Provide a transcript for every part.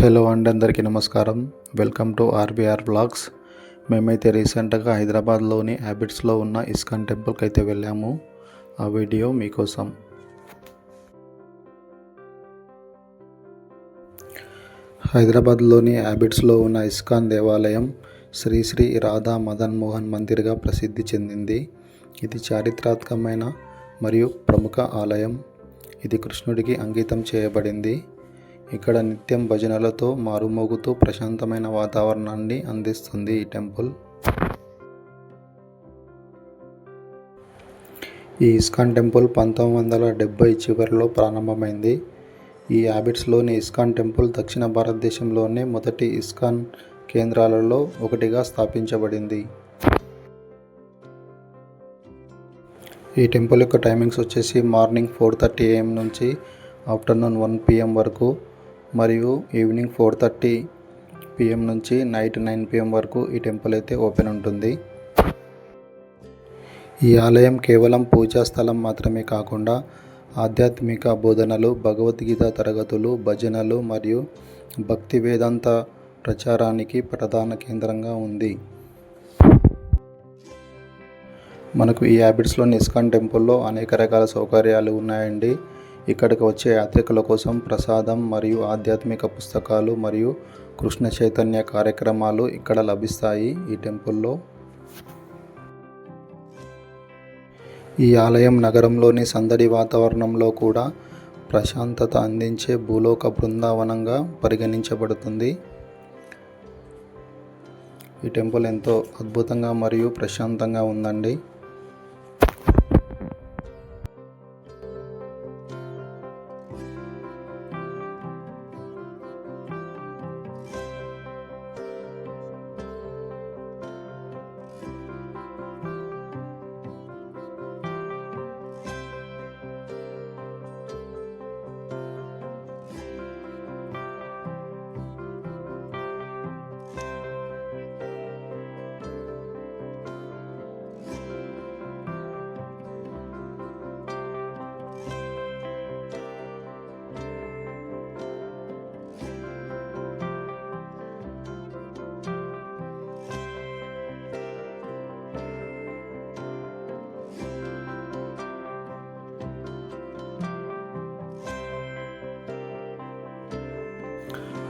Hello అండి అందరికీ నమస్కారం. Welcome to RBR blogs. మేమైతే రీసెంట్గా హైదరాబాద్లోని హ్యాబిట్స్లో ఉన్న ఇస్కాన్ టెంపుల్కి అయితే వెళ్ళాము. ఆ వీడియో మీకోసం. హైదరాబాద్లోని హ్యాబిట్స్లో ఉన్న ఇస్కాన్ దేవాలయం శ్రీ శ్రీ రాధా మదన్ మోహన్ మందిర్గా ప్రసిద్ధి చెందింది. ఇది చారిత్రాత్మకమైన మరియు ప్రముఖ ఆలయం. ఇది కృష్ణుడికి అంకితం చేయబడింది. ఇక్కడ నిత్యం భజనలతో మారుమోగుతూ ప్రశాంతమైన వాతావరణాన్ని అందిస్తుంది ఈ టెంపుల్. ఈ ఇస్కాన్ టెంపుల్ పంతొమ్మిది వందల డెబ్బై చివరిలో ప్రారంభమైంది. ఈ హ్యాబిట్స్లోని ఇస్కాన్ టెంపుల్ దక్షిణ భారతదేశంలోనే మొదటి ఇస్కాన్ కేంద్రాలలో ఒకటిగా స్థాపించబడింది. ఈ టెంపుల్ యొక్క టైమింగ్స్ వచ్చేసి మార్నింగ్ ఫోర్ థర్టీ ఏఎం నుంచి ఆఫ్టర్నూన్ వన్ పిఎం వరకు మరియు ఈవినింగ్ ఫోర్ థర్టీ పిఎం నుంచి నైట్ నైన్ పిఎం వరకు ఈ టెంపుల్ అయితే ఓపెన్ ఉంటుంది. ఈ ఆలయం కేవలం పూజా స్థలం మాత్రమే కాకుండా ఆధ్యాత్మిక బోధనలు భగవద్గీత తరగతులు భజనలు మరియు భక్తి వేదాంత ప్రచారానికి ప్రధాన కేంద్రంగా ఉంది. మనకు ఈ హ్యాబిట్స్లోని ఇస్కాన్ టెంపుల్లో అనేక రకాల సౌకర్యాలు ఉన్నాయండి. ఇక్కడికి వచ్చే యాత్రికుల కోసం ప్రసాదం మరియు ఆధ్యాత్మిక పుస్తకాలు మరియు కృష్ణ చైతన్య కార్యక్రమాలు ఇక్కడ లభిస్తాయి ఈ టెంపుల్లో. ఈ ఆలయం నగరంలోని సందడి వాతావరణంలో కూడా ప్రశాంతత అందించే భూలోక బృందావనంగా పరిగణించబడుతుంది. ఈ టెంపుల్ ఎంతో అద్భుతంగా మరియు ప్రశాంతంగా ఉందండి.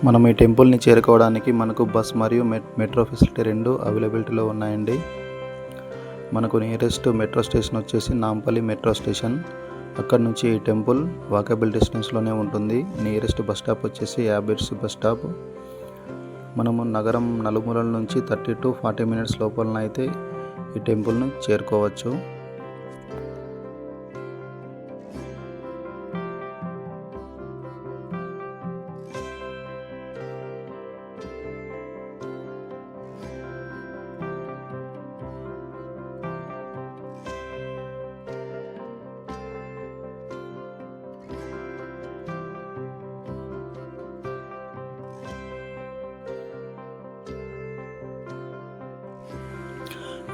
మనం ఈ టెంపుల్ని చేరుకోవడానికి మనకు బస్ మరియు మెట్రో ఫెసిలిటీ రెండు అవైలబిలిటీలో ఉన్నాయండి. మనకు నియరెస్ట్ మెట్రో స్టేషన్ వచ్చేసి నాంపల్లి మెట్రో స్టేషన్. అక్కడ నుంచి ఈ టెంపుల్ వాకబుల్ డిస్టెన్స్లోనే ఉంటుంది. నియరెస్ట్ బస్ స్టాప్ వచ్చేసి యాబిడ్స్ బస్ స్టాప్. మనము నగరం నలుమూలల నుంచి థర్టీ టు ఫార్టీ మినిట్స్ లోపలన అయితే ఈ టెంపుల్ను చేరుకోవచ్చు.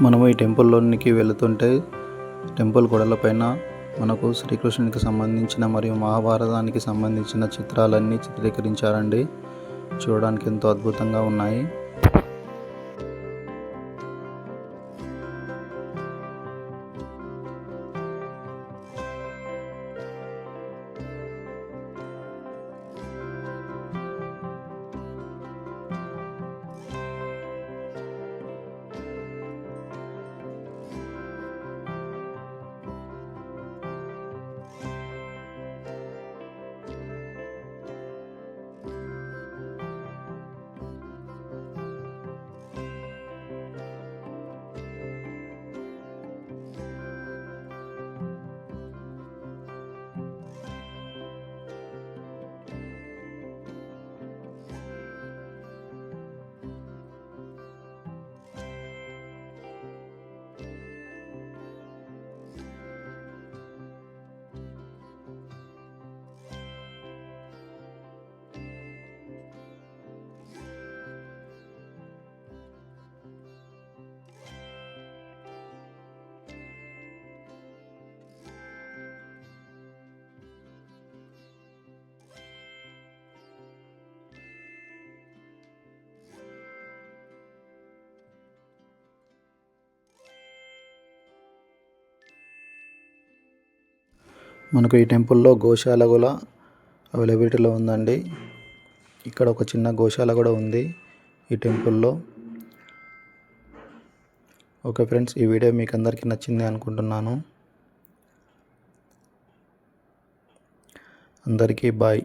మనము ఈ టెంపుల్లోనికి వెళుతుంటే టెంపుల్ గోడలపైన మనకు శ్రీకృష్ణునికి సంబంధించిన మరియు మహాభారతానికి సంబంధించిన చిత్రాలన్నీ చిత్రీకరించారండి. చూడడానికి ఎంతో అద్భుతంగా ఉన్నాయి. మనకు ఈ టెంపుల్లో గోశాల కూడా అవైలబిలిటీలో ఉందండి. ఇక్కడ ఒక చిన్న గోశాల కూడా ఉంది ఈ టెంపుల్లో. ఓకే ఫ్రెండ్స్ ఈ వీడియో మీకు అందరికీ నచ్చింది అనుకుంటున్నాను. అందరికీ బాయ్.